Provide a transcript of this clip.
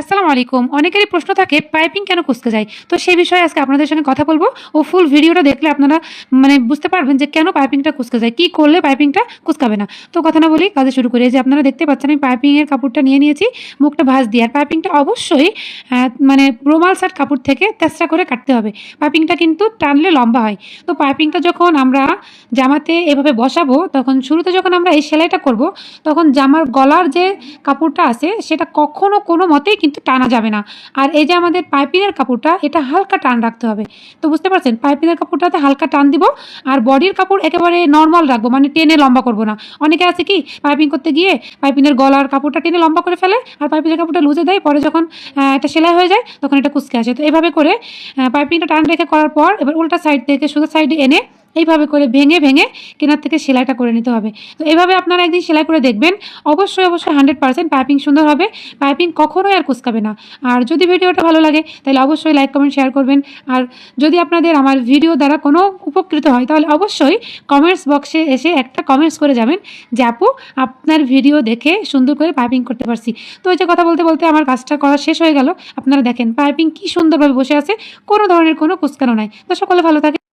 আসসালামু আলাইকুম। অনেকেরই প্রশ্ন থাকে পাইপিং কেন কুচকে যায়? তো সেই বিষয়ে আজকে আপনাদের সঙ্গে কথা বলব ও ফুল ভিডিওটা দেখলে আপনারা মানে বুঝতে পারবেন যে কেন পাইপিংটা কুচকে যায়, কী করলে পাইপিংটা কুচকাবে না। তো কথা না বলি কাজে শুরু করি। যে আপনারা দেখতে পাচ্ছেন, আমি পাইপিংয়ের কাপড়টা নিয়ে নিয়েছি, মুখটা ভাঁজ দিয়ে। আর পাইপিংটা অবশ্যই মানে রুমাল শার্ট কাপড় থেকে তেসরা করে কাটতে হবে। পাইপিংটা কিন্তু টানলে লম্বা হয়। তো পাইপিংটা যখন আমরা জামাতে এভাবে বসাবো, তখন শুরুতে যখন আমরা এই সেলাইটা করব, তখন জামার গলার যে কাপড়টা আছে, সেটা কখনো কোনো মতেই কিন্তু টানা যাবে না। আর এই যে আমাদের পাইপিনের কাপড়টা, এটা হালকা টান রাখতে হবে। তো বুঝতে পারছেন? পাইপিনের কাপড়টাতে হালকা টান দিব আর বডির কাপড় একেবারে নর্মাল রাখব মানে টেনে লম্বা করব না। অনেকে আছে কি, পাইপিং করতে গিয়ে পাইপিনের গলার কাপড়টা টেনে লম্বা করে ফেলে আর পাইপিংয়ের কাপড়টা লুজে দেয়, পরে যখন এটা সেলাই হয়ে যায়, তখন এটা কুচকে আসে। তো এভাবে করে পাইপিংটা টান রেখে করার পর, এবার উল্টা সাইড থেকে সোজা সাইডে এনে এইভাবে করে ভেঙে ভেঙে কেনার থেকে সেলাইটা করে নিতে হবে। তো এভাবে আপনারা একদিন সেলাই করে দেখবেন। অবশ্যই অবশ্যই হান্ড্রেড পার্সেন্ট পাইপিং সুন্দর হবে। পাইপিং কখনোই আর কুচকাবে না। আর যদি ভিডিওটা ভালো লাগে, তাহলে অবশ্যই লাইক কমেন্ট শেয়ার করবেন। আর যদি আপনাদের আমার ভিডিও দ্বারা কোনো উপকৃত হয়, তাহলে অবশ্যই কমেন্টস বক্সে এসে একটা কমেন্টস করে যাবেন যে, আপু, আপনার ভিডিও দেখে সুন্দর করে পাইপিং করতে পারছি। তো এই যে কথা বলতে বলতে আমার কাজটা করা শেষ হয়ে গেল। আপনারা দেখেন পাইপিং কি সুন্দরভাবে বসে আছে। কোনো ধরনের কোনো কুচকানো নাই। তো সকলে ভালো থাকেন।